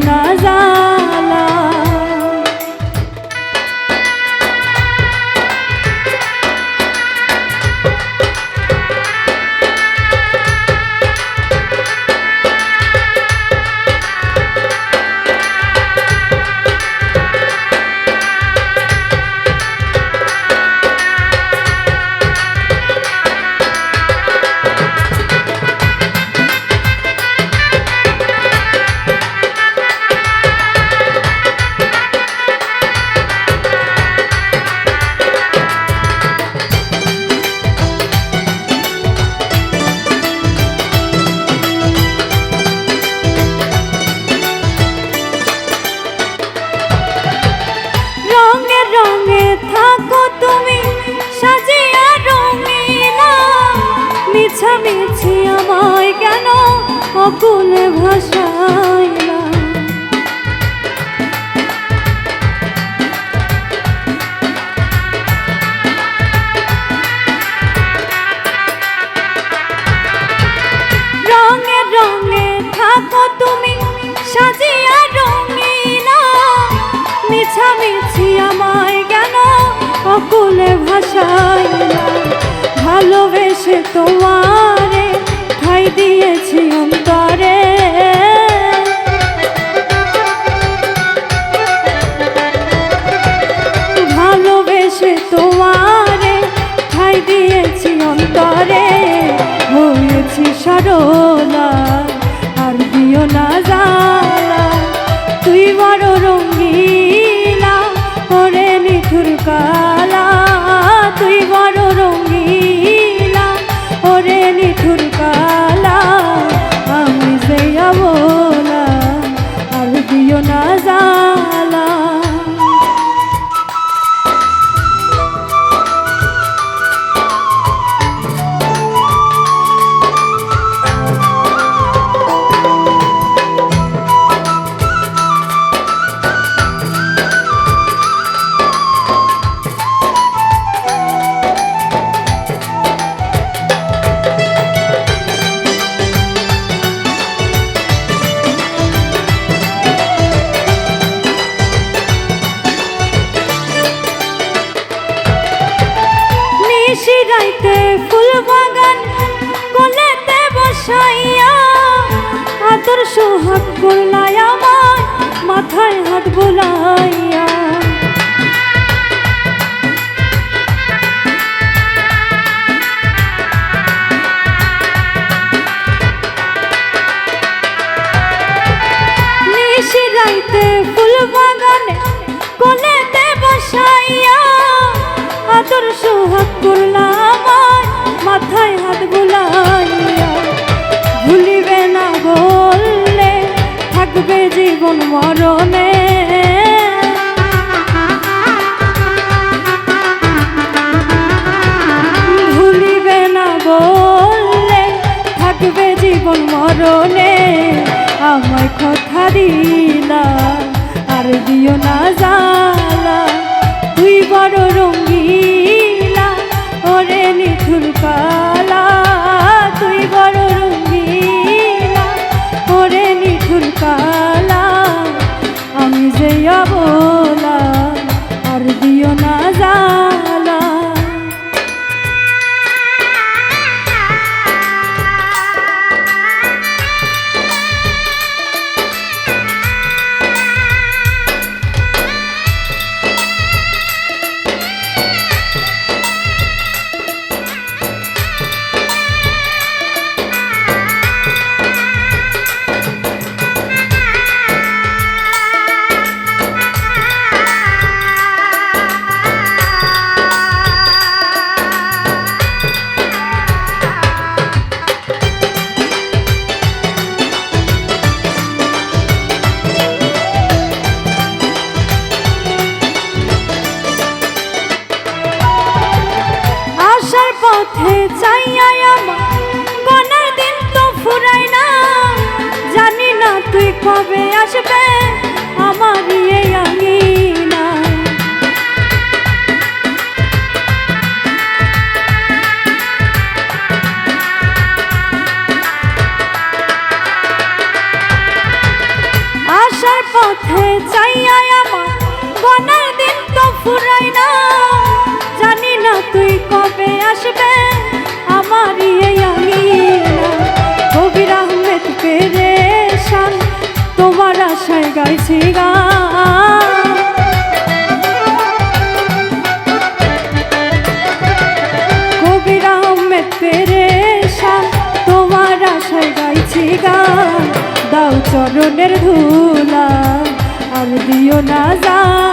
জানা যায় ভালোবেসে তোমারে খাই দিয়েছি অন্তরে। হইতে ফুল বাগান, কোলেতে বসাইয়া আদর সোহাগ করলাই আমার মাথায় হাত বোলাইয়া। রাইতে ফুল বাগানে, কোলেতে বসাইয়া আদর সোহাগ করলা মাথায় হাত বুলাইয়া ভুলিবে না বললে থাকবে জীবন মরণে। কবে আসবে? আমার এই আমি না আসার পথে চাই চরণের ধুলা আর দিও না জালা